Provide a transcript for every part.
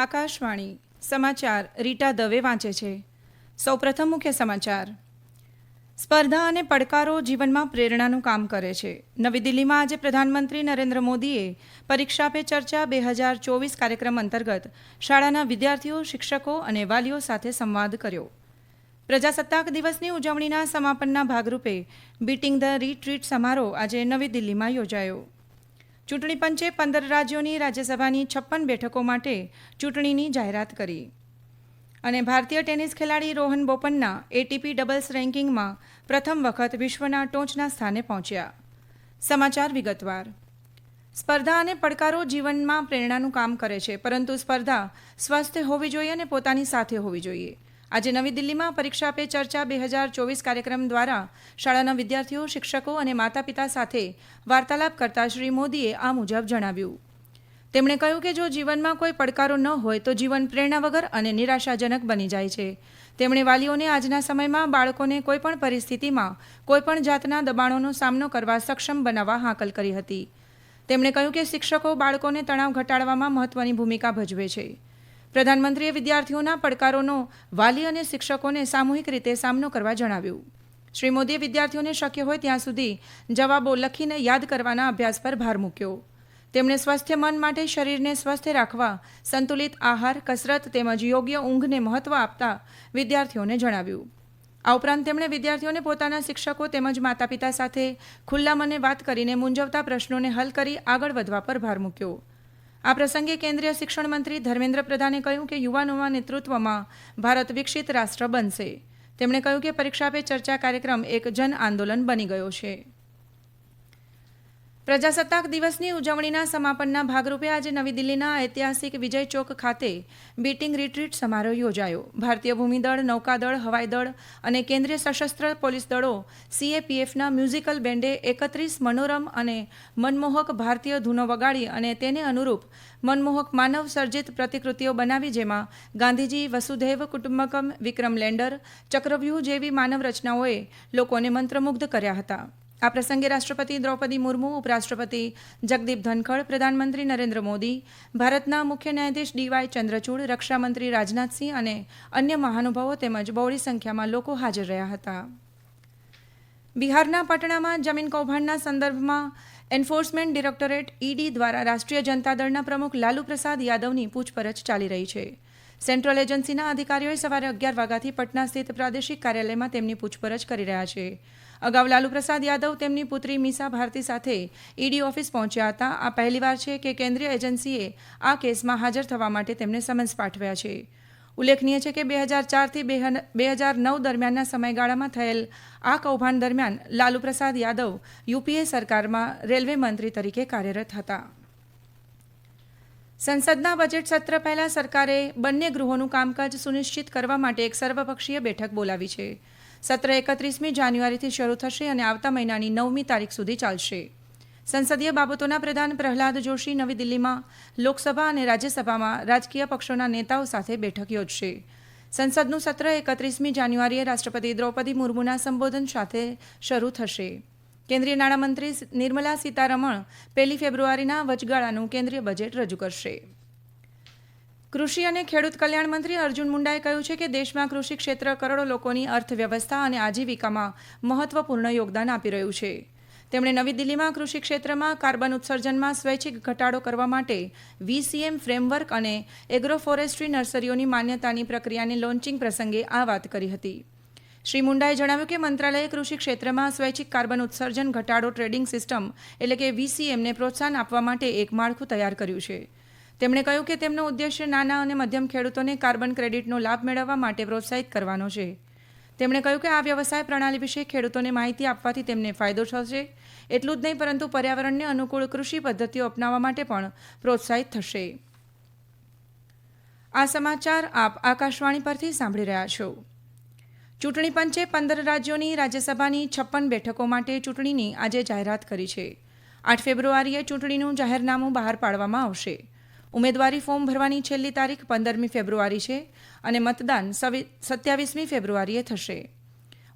આકાશવાણી સમાચાર રીટા દવે વાંચે છે. સૌપ્રથમ મુખ્ય સમાચાર. સ્પર્ધા અને પડકારો જીવનમાં પ્રેરણાનું કામ કરે છે. નવી દિલ્હીમાં આજે પ્રધાનમંત્રી નરેન્દ્ર મોદીએ પરીક્ષા પે ચર્ચા બે હજાર ચોવીસ કાર્યક્રમ અંતર્ગત શાળાના વિદ્યાર્થીઓ, શિક્ષકો અને વાલીઓ સાથે સંવાદ કર્યો. પ્રજાસત્તાક દિવસની ઉજવણીના સમાપનના ભાગરૂપે બીટિંગ ધ રીટ્રીટ સમારોહ આજે નવી દિલ્હીમાં યોજાયો. ચૂંટણી પંચે પંદર રાજ્યોની રાજ્યસભાની છપ્પન બેઠકો માટે ચૂંટણીની જાહેરાત કરી. અને ભારતીય ટેનિસ ખેલાડી રોહન બોપન્ના એટીપી ડબલ્સ રેન્કિંગમાં પ્રથમ વખત વિશ્વના ટોચના સ્થાને પહોંચ્યા. સમાચાર વિગતવાર. સ્પર્ધા અને પડકારો જીવનમાં પ્રેરણાનું કામ કરે છે, પરંતુ સ્પર્ધા સ્વસ્થ હોવી જોઈએ અને પોતાની સાથે હોવી જોઈએ. આજે નવી દિલ્હીમાં પરીક્ષા પે ચર્ચા બે હજાર ચોવીસ કાર્યક્રમ દ્વારા શાળાના વિદ્યાર્થીઓ, શિક્ષકો અને માતા પિતા સાથે વાર્તાલાપ કરતા શ્રી મોદીએ આ મુજબ જણાવ્યું. તેમણે કહ્યું કે જો જીવનમાં કોઈ પડકારો ન હોય તો જીવન પ્રેરણા વગર અને નિરાશાજનક બની જાય છે. તેમણે વાલીઓને આજના સમયમાં બાળકોને કોઈપણ પરિસ્થિતિમાં કોઈપણ જાતના દબાણોનો સામનો કરવા સક્ષમ બનાવવા હાકલ કરી હતી. તેમણે કહ્યું કે શિક્ષકો બાળકોને તણાવ ઘટાડવામાં મહત્વની ભૂમિકા ભજવે છે. પ્રધાનમંત્રીએ વિદ્યાર્થીઓના પડકારોનો વાલી અને શિક્ષકોને સામૂહિક રીતે સામનો કરવા જણાવ્યું. શ્રી મોદીએ વિદ્યાર્થીઓને શક્ય હોય ત્યાં સુધી જવાબો લખીને યાદ કરવાના અભ્યાસ પર ભાર મૂક્યો. તેમણે સ્વસ્થ મન માટે શરીરને સ્વસ્થ રાખવા, સંતુલિત આહાર, કસરત તેમજ યોગ્ય ઊંઘને મહત્વ આપતા વિદ્યાર્થીઓને જણાવ્યું. આ ઉપરાંત તેમણે વિદ્યાર્થીઓને પોતાના શિક્ષકો તેમજ માતા પિતા સાથે ખુલ્લા મને વાત કરીને મૂંઝવતા પ્રશ્નોને હલ કરી આગળ વધવા પર ભાર મૂક્યો. આ પ્રસંગે કેન્દ્રીય શિક્ષણ મંત્રી ધર્મેન્દ્ર પ્રધાને કહ્યું કે યુવાનોના નેતૃત્વમાં ભારત વિકસિત રાષ્ટ્ર બનશે. તેમણે કહ્યું કે પરીક્ષા પે ચર્ચા કાર્યક્રમ એક જન આંદોલન બની ગયો છે. પ્રજાસત્તાક દિવસની ઉજવણીના સમાપનના ભાગરૂપે આજે નવી દિલ્હીના ઐતિહાસિક વિજય ચોક ખાતે બીટિંગ રિટ્રીટ સમારોહ યોજાયો. ભારતીય ભૂમિદળ, નૌકાદળ, હવાઈદળ અને કેન્દ્રીય સશસ્ત્ર પોલીસ દળો સીએપીએફના મ્યુઝિકલ બેન્ડે એકત્રીસ મનોરમ અને મનમોહક ભારતીય ધૂનો વગાડી અને તેને અનુરૂપ મનમોહક માનવ સર્જિત પ્રતિકૃતિઓ બનાવી જેમાં ગાંધીજી, વસુધૈવ કુટુંબકમ, વિક્રમ લેન્ડર, ચક્રવ્યૂહ જેવી માનવ રચનાઓએ લોકોને મંત્રમુગ્ધ કર્યા હતા. આ પ્રસંગે રાષ્ટ્રપતિ દ્રૌપદી મુર્મુ, ઉપરાષ્ટ્રપતિ જગદીપ ધનખડ, પ્રધાનમંત્રી નરેન્દ્ર મોદી, ભારતના મુખ્ય ન્યાયાધીશ ડીવાય ચંદ્રચૂડ, રક્ષામંત્રી રાજનાથસિંહ અને અન્ય મહાનુભાવો તેમજ બહોળી સંખ્યામાં લોકો હાજર રહ્યા હતા. બિહારના પટણામાં જમીન કૌભાંડના સંદર્ભમાં એન્ફોર્સમેન્ટ ડિરેક્ટોરેટ ઈડી દ્વારા રાષ્ટ્રીય જનતા દળના પ્રમુખ લાલુ પ્રસાદ યાદવની પૂછપરછ ચાલી રહી છે. સેન્ટ્રલ એજન્સીના અધિકારીઓએ સવારે અગિયાર વાગ્યાથી પટના સ્થિત પ્રાદેશિક કાર્યાલયમાં તેમની પૂછપરછ કરી રહ્યા છે. અગાઉ લાલુ પ્રસાદ યાદવ તેમની પુત્રી મીસા ભારતી સાથે ઈડી ઓફિસ પહોંચ્યા હતા. આ પહેલીવાર છે કે કેન્દ્રીય એજન્સીએ આ કેસમાં હાજર થવા માટે તેમને સમન્સ પાઠવ્યા છે. ઉલ્લેખનીય છે કે બે હજાર ચારથી બે હજાર નવ દરમિયાનના સમયગાળામાં થયેલ આ કૌભાંડ દરમિયાન લાલુ પ્રસાદ યાદવ યુપીએ સરકારમાં રેલવે મંત્રી તરીકે કાર્યરત હતા. સંસદના બજેટ સત્ર પહેલા સરકારે બંને ગૃહોનું કામકાજ સુનિશ્ચિત કરવા માટે એક સર્વપક્ષીય બેઠક બોલાવી છે. સત્ર એકત્રીસમી જાન્યુઆરીથી શરૂ થશે અને આવતા મહિનાની નવમી તારીખ સુધી ચાલશે. સંસદીય બાબતોના પ્રધાન પ્રહલાદ જોશી નવી દિલ્હીમાં લોકસભા અને રાજ્યસભામાં રાજકીય પક્ષોના નેતાઓ સાથે બેઠક યોજશે. સંસદનું સત્ર એકત્રીસમી જાન્યુઆરીએ રાષ્ટ્રપતિ દ્રૌપદી મુર્મુના સંબોધન સાથે શરૂ થશે. કેન્દ્રીય નાણામંત્રી નિર્મલા સીતારમણ પહેલી ફેબ્રુઆરીના વચગાળાનું કેન્દ્રીય બજેટ રજૂ કરશે. કૃષિ અને ખેડૂત કલ્યાણ મંત્રી અર્જુન મુંડાએ કહ્યું છે કે દેશમાં કૃષિ ક્ષેત્ર કરોડો લોકોની અર્થવ્યવસ્થા અને આજીવિકામાં મહત્વપૂર્ણ યોગદાન આપી રહ્યું છે. તેમણે નવી દિલ્હીમાં કૃષિ ક્ષેત્રમાં કાર્બન ઉત્સર્જનમાં સ્વૈચ્છિક ઘટાડો કરવા માટે વીસીએમ ફ્રેમવર્ક અને એગ્રોફોરેસ્ટ્રી નર્સરીઓની માન્યતાની પ્રક્રિયાની લોન્ચિંગ પ્રસંગે આ વાત કરી હતી. શ્રી મુંડાએ જણાવ્યું કે મંત્રાલયે કૃષિ ક્ષેત્રમાં સ્વૈચ્છિક કાર્બન ઉત્સર્જન ઘટાડો ટ્રેડિંગ સિસ્ટમ એટલે કે વીસીએમને પ્રોત્સાહન આપવા માટે એક માળખું તૈયાર કર્યું છે. તેમણે કહ્યું કે તેમનો ઉદ્દેશ્ય નાના અને મધ્યમ ખેડૂતોને કાર્બન ક્રેડિટનો લાભ મેળવવા માટે પ્રોત્સાહિત કરવાનો છે. તેમણે કહ્યું કે આ વ્યવસાય પ્રણાલી વિશે ખેડૂતોને માહિતી આપવાથી તેમને ફાયદો થશે. એટલું જ નહીં, પરંતુ પર્યાવરણને અનુકૂળ કૃષિ પદ્ધતિઓ અપનાવવા માટે પણ પ્રોત્સાહિત થશે. આ સમાચાર આપ આકાશવાણી પરથી સાંભળી રહ્યા છો. ચૂંટણી પંચે પંદર રાજ્યોની રાજ્યસભાની છપ્પન બેઠકો માટે ચૂંટણીની આજે જાહેરાત કરી છે. આઠ ફેબ્રુઆરીએ ચૂંટણીનું જાહેરનામું બહાર પાડવામાં આવશે. ઉમેદવારી ફોર્મ ભરવાની છેલ્લી તારીખ પંદરમી ફેબ્રુઆરી છે અને મતદાન સત્યાવીસમી ફેબ્રુઆરીએ થશે.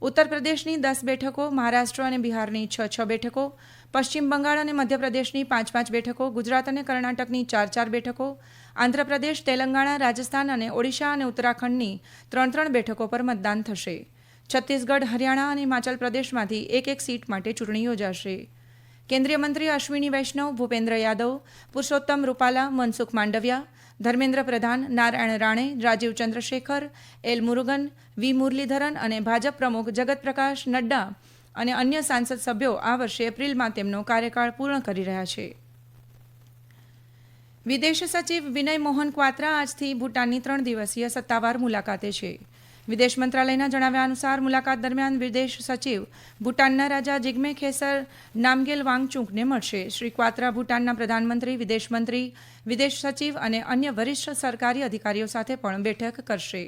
ઉત્તર પ્રદેશની દસ બેઠકો, મહારાષ્ટ્ર અને બિહારની છ છ બેઠકો, પશ્ચિમ બંગાળ અને મધ્યપ્રદેશની પાંચ પાંચ બેઠકો, ગુજરાત અને કર્ણાટકની ચાર ચાર બેઠકો આંધ્રપ્રદેશ, તેલંગાણા, રાજસ્થાન અને ઓડિશા અને ઉત્તરાખંડની ત્રણ ત્રણ બેઠકો પર મતદાન થશે. છત્તીસગઢ, હરિયાણા અને હિમાચલ પ્રદેશમાંથી એક એક સીટ માટે ચૂંટણી યોજાશે. કેન્દ્રીય મંત્રી અશ્વિની વૈષ્ણવ, ભૂપેન્દ્ર યાદવ, પુરુષોત્તમ રૂપાલા, મનસુખ માંડવિયા, ધર્મેન્દ્ર પ્રધાન, નારાયણ રાણે, રાજીવ ચંદ્રશેખર, એલ મુરુગન, વી મુરલીધરન અને ભાજપ પ્રમુખ જગત પ્રકાશ નડ્ડા અને અન્ય સાંસદ સભ્યો આ વર્ષે એપ્રિલમાં તેમનો કાર્યકાળ પૂર્ણ કરી રહ્યા છે. વિદેશ સચિવ વિનય મોહન ક્વાત્રા આજથી ભૂટાનની ત્રણ દિવસીય સત્તાવાર મુલાકાતે છે. વિદેશ મંત્રાલયના જણાવ્યા અનુસાર મુલાકાત દરમિયાન વિદેશ સચિવ ભૂટાનના રાજા જિગ્મે ખેસર નામગેલ વાંગચુંકને મળશે. શ્રી ક્વાત્રા ભૂટાનના પ્રધાનમંત્રી વિદેશમંત્રી વિદેશ સચિવ અને અન્ય વરિષ્ઠ સરકારી અધિકારીઓ સાથે પણ બેઠક કરશે.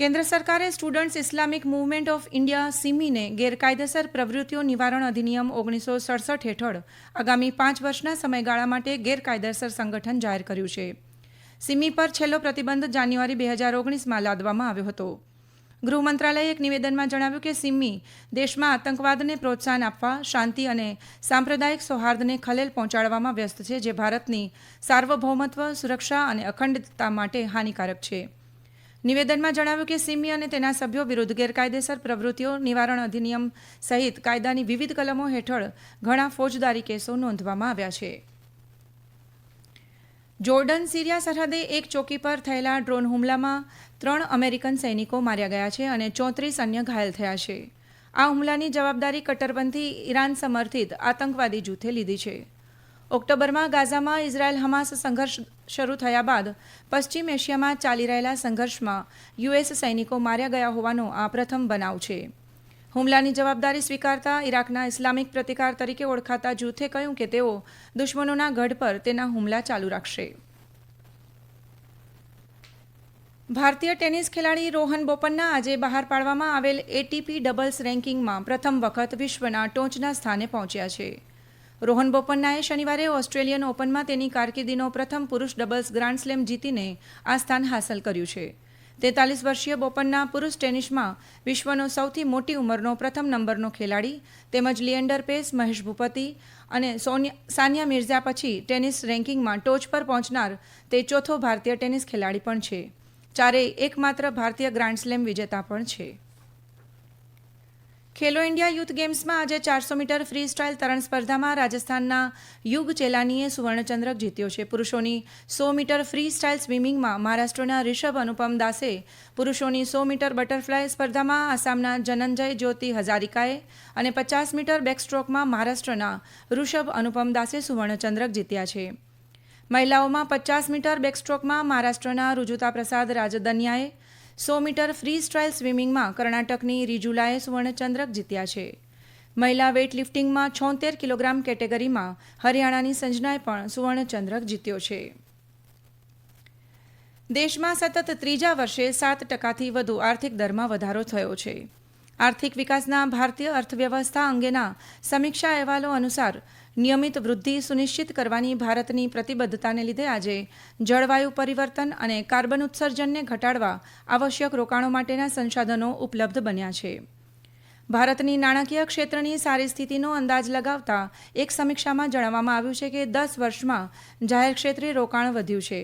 કેન્દ્ર સરકારે students Islamic movement of India, સિમીને ગેરકાયદેસર પ્રવૃત્તિઓ નિવારણ અધિનિયમ ઓગણીસો સડસઠ હેઠળ આગામી પાંચ વર્ષના સમયગાળા માટે ગેરકાયદેસર સંગઠન જાહેર કર્યું છે. સિમી પર છેલ્લો પ્રતિબંધ જાન્યુઆરી બે હજાર ઓગણીસમાં લાદવામાં આવ્યો હતો. ગૃહ મંત્રાલયે એક નિવેદનમાં જણાવ્યું કે સિમ્મી દેશમાં આતંકવાદને પ્રોત્સાહન આપવા, શાંતિ અને સાંપ્રદાયિક સૌહાર્દને ખલેલ પહોંચાડવામાં વ્યસ્ત છે, જે ભારતની સાર્વભૌમત્વ, સુરક્ષા અને અખંડતા માટે હાનિકારક છે. નિવેદનમાં જણાવ્યું કે સિમી અને તેના સભ્યો વિરુદ્ધ ગેરકાયદેસર પ્રવૃત્તિઓ નિવારણ અધિનિયમ સહિત કાયદાની વિવિધ કલમો હેઠળ ઘણા ફોજદારી કેસો નોંધવામાં આવ્યા છે. જોર્ડન, સિરિયા સરહદે એક ચોકી પર થયેલા ડ્રોન હુમલામાં ત્રણ અમેરિકન સૈનિકો માર્યા ગયા છે અને ચોત્રીસ અન્ય ઘાયલ થયા છે. આ હુમલાની જવાબદારી કટ્ટરપંથી ઈરાન સમર્થિત આતંકવાદી જૂથે લીધી છે. ઓક્ટોબરમાં ગાઝામાં ઇઝરાયલ હમાસ સંઘર્ષ શરૂ થયા બાદ પશ્ચિમ એશિયામાં ચાલી રહેલા સંઘર્ષમાં યુએસ સૈનિકો માર્યા ગયા હોવાનો આ પ્રથમ બનાવ છે. હુમલાની જવાબદારી સ્વીકારતા ઇરાકના ઇસ્લામિક પ્રતિકાર તરીકે ઓળખાતા જૂથે કહ્યું કે તેઓ દુશ્મનોના ગઢ પર તેના હુમલા ચાલુ રાખશે. ભારતીય ટેનિસ ખેલાડી રોહન બોપન્ના આજે બહાર પાડવામાં આવેલ એટીપી ડબલ્સ રેન્કિંગમાં પ્રથમ વખત વિશ્વના ટોચના સ્થાને પહોંચ્યા છે. રોહન બોપન્નાએ શનિવારે ઓસ્ટ્રેલિયન ઓપનમાં તેની કારકિર્દીનો પ્રથમ પુરુષ ડબલ્સ ગ્રાન્ડ સ્લેમ જીતીને આ સ્થાન હાંસલ કર્યું છે. તેતાલીસ વર્ષીય બોપન્ના પુરુષ ટેનિસમાં વિશ્વનો સૌથી મોટી ઉંમરનો પ્રથમ નંબરનો ખેલાડી, તેમજ લિએન્ડર પેસ, મહેશ ભૂપતિ અને સોનિયા, સાનિયા મિર્ઝા પછી ટેનિસ રેન્કિંગમાં ટોચ પર પહોંચનાર તે ચોથો ભારતીય ટેનિસ ખેલાડી પણ છે. ચારેય એકમાત્ર ભારતીય ગ્રાન્ડ સ્લેમ વિજેતા પણ છે. ખેલો ઇન્ડિયા યુથ ગેમ્સમાં આજે ચારસો મીટર ફ્રી સ્ટાઇલ તરણ સ્પર્ધામાં રાજસ્થાનના યુગ ચેલાનીએ સુવર્ણચંદ્રક જીત્યો છે. પુરુષોની સો મીટર ફ્રી સ્ટાઇલ સ્વિમિંગમાં મહારાષ્ટ્રના રિષભ અનુપમ દાસે પુરુષોની સો મીટર બટરફ્લાય સ્પર્ધામાં આસામના જનંજય જ્યોતિ હજારિકાએ અને પચાસ મીટર બેકસ્ટ્રોકમાં મહારાષ્ટ્રના ઋષભ અનુપમ દાસે સુવર્ણચંદ્રક જીત્યા છે. મહિલાઓમાં પચાસ મીટર બેકસ્ટ્રોકમાં મહારાષ્ટ્રના રુજુતા પ્રસાદ રાજદન્યાએ સો મીટર ફ્રી સ્ટાઇલ સ્વિમિંગમાં કર્ણાટકની રિજુલાએ સુવર્ણચંદ્રક જીત્યા છે. મહિલા વેઇટ છોતેર કિલોગ્રામ કેટેગરીમાં હરિયાણાની સંજનાએ પણ સુવર્ણચંદ્રક જીત્યો છે. દેશમાં સતત ત્રીજા વર્ષે સાત ટકાથી વધુ આર્થિક દરમાં વધારો થયો છે. આર્થિક વિકાસના ભારતીય અર્થવ્યવસ્થા અંગેના સમીક્ષા અહેવાલો અનુસાર નિયમિત વૃદ્ધિ સુનિશ્ચિત કરવાની ભારતની પ્રતિબદ્ધતાને લીધે આજે જળવાયુ પરિવર્તન અને કાર્બન ઉત્સર્જનને ઘટાડવા આવશ્યક રોકાણો માટેના સંસાધનો ઉપલબ્ધ બન્યા છે. ભારતની નાણાકીય ક્ષેત્રની સારી સ્થિતિનો અંદાજ લગાવતા એક સમીક્ષામાં જણાવવામાં આવ્યું છે કે દસ વર્ષમાં જાહેર ક્ષેત્રે રોકાણ વધ્યું છે.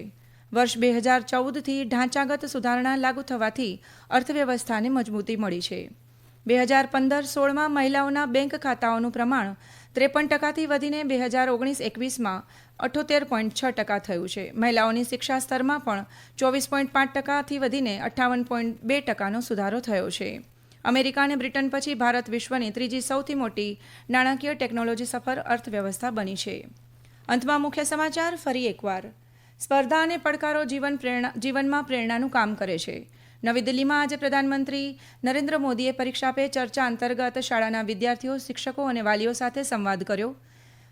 વર્ષ બે હજાર ચૌદથી ઢાંચાગત સુધારણા લાગુ થવાથી અર્થવ્યવસ્થાને મજબૂતી મળી છે. બે હજાર પંદર સોળમાં મહિલાઓના બેંક ખાતાઓનું પ્રમાણ ત્રેપન ટકાથી વધીને બે હજાર ઓગણીસ એકવીસમાં અઠોતેર પોઈન્ટ છ ટકા થયું છે. મહિલાઓની શિક્ષા સ્તરમાં પણ ચોવીસ પોઈન્ટ પાંચ ટકાથી વધીને અઠ્ઠાવન પોઈન્ટ બે ટકાનો સુધારો થયો છે. અમેરિકા અને બ્રિટન પછી ભારત વિશ્વની ત્રીજી સૌથી મોટી નાણાકીય ટેકનોલોજી સફર અર્થવ્યવસ્થા બની છે. અંતમાં મુખ્ય સમાચાર, ફરી એકવાર. સ્પર્ધા અને પડકારો જીવન પ્રેરણા, જીવનમાં પ્રેરણાનું કામ કરે છે. નવી દિલ્હીમાં આજે પ્રધાનમંત્રી નરેન્દ્ર મોદીએ પરીક્ષા પે ચર્ચા અંતર્ગત શાળાના વિદ્યાર્થીઓ, શિક્ષકો અને વાલીઓ સાથે સંવાદ કર્યો.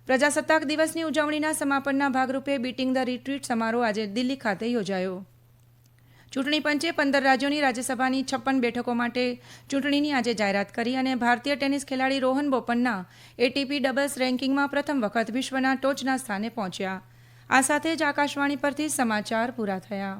પ્રજાસત્તાક દિવસની ઉજવણીના સમાપનના ભાગરૂપે બીટિંગ ધ રિટ્રીટ સમારોહ આજે દિલ્હી ખાતે યોજાયો. ચૂંટણી પંચે પંદર રાજ્યોની રાજ્યસભાની છપ્પન બેઠકો માટે ચૂંટણીની આજે જાહેરાત કરી અને ભારતીય ટેનિસ ખેલાડી રોહન બોપન્ના એટીપી ડબલ્સ રેન્કિંગમાં પ્રથમ વખત વિશ્વના ટોચના સ્થાને પહોંચ્યા. આ સાથે જ આકાશવાણી પરથી સમાચાર પૂરા થયા.